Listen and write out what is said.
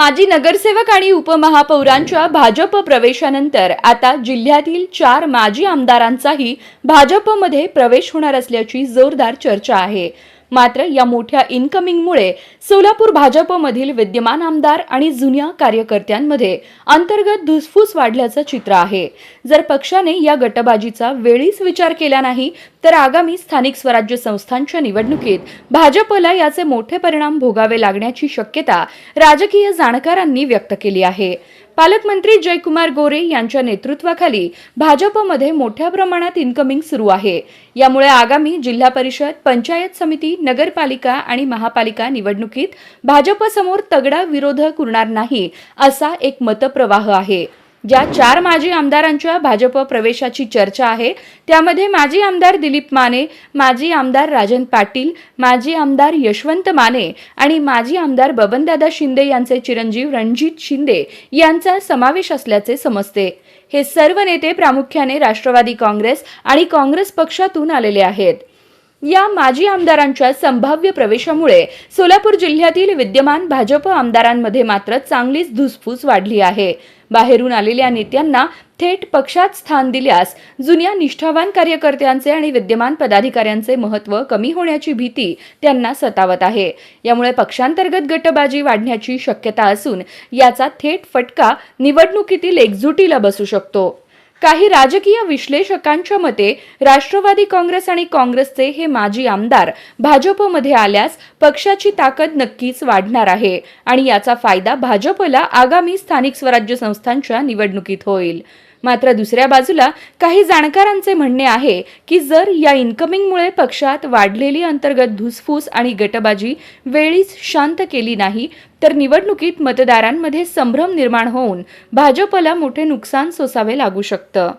माजी नगरसेवक आणि उपमहापौरांच्या भाजप प्रवेशानंतर आता जिल्ह्यातील चार माजी आमदारांचाही भाजपमध्ये प्रवेश होणार असल्याची जोरदार चर्चा आहे. मात्र या मोठ्या इनकमिंगमुळे सोलापूर भाजपमधील विद्यमान आमदार आणि जुन्या कार्यकर्त्यांमध्ये अंतर्गत धुसफूस वाढल्याचं चित्र आहे. जर पक्षाने या गटबाजीचा वेळीच विचार केला नाही तर आगामी स्थानिक स्वराज्य संस्थांच्या निवडणुकीत भाजपला याचे मोठे परिणाम भोगावे लागण्याची शक्यता राजकीय जाणकारांनी व्यक्त केली आहे. पालकमंत्री जयकुमार गोरे यांच्या नेतृत्वाखाली भाजपमध्ये मोठ्या प्रमाणात इन्कमिंग सुरू आहे. यामुळे आगामी जिल्हा परिषद पंचायत समिती नगरपालिका आणि महापालिका निवडणुकीत भाजपसमोर तगडा विरोध उरणार नाही असा एक मतप्रवाह आहे. ज्या चार माजी आमदारांच्या भाजप प्रवेशाची चर्चा आहे त्यामध्ये माजी आमदार दिलीप माने माजी आमदार राजन पाटील माजी आमदार यशवंत माने आणि माजी आमदार बबनदादा शिंदे यांचे चिरंजीव रणजित शिंदे यांचा समावेश असल्याचे समजते. हे सर्व नेते प्रामुख्याने राष्ट्रवादी काँग्रेस आणि काँग्रेस पक्षातून आलेले आहेत. या माजी आमदारांच्या संभाव्य प्रवेशामुळे सोलापूर जिल्ह्यातील विद्यमान भाजप आमदारांमध्ये मात्र चांगलीच धुसफूस वाढली आहे. बाहेरून आलेल्या नेत्यांना थेट पक्षात स्थान दिल्यास जुन्या निष्ठावान कार्यकर्त्यांचे आणि विद्यमान पदाधिकाऱ्यांचे महत्त्व कमी होण्याची भीती त्यांना सतावत आहे. यामुळे पक्षांतर्गत गटबाजी वाढण्याची शक्यता असून याचा थेट फटका निवडणुकीतील एकजुटीला बसू शकतो. काही राजकीय विश्लेषकांच्या मते राष्ट्रवादी काँग्रेस आणि काँग्रेसचे हे माजी आमदार भाजपमध्ये आल्यास पक्षाची ताकद नक्कीच वाढणार आहे आणि याचा फायदा भाजपला आगामी स्थानिक स्वराज्य संस्थांच्या निवडणुकीत होईल. मात्र दुसऱ्या बाजूला काही जाणकारांचे म्हणणे आहे की जर या इन्कमिंगमुळे पक्षात वाढलेली अंतर्गत धुसफूस आणि गटबाजी वेळीच शांत केली नाही तर निवडणुकीत मतदारांमध्ये संभ्रम निर्माण होऊन भाजपला मोठे नुकसान सोसावे लागू शकतं.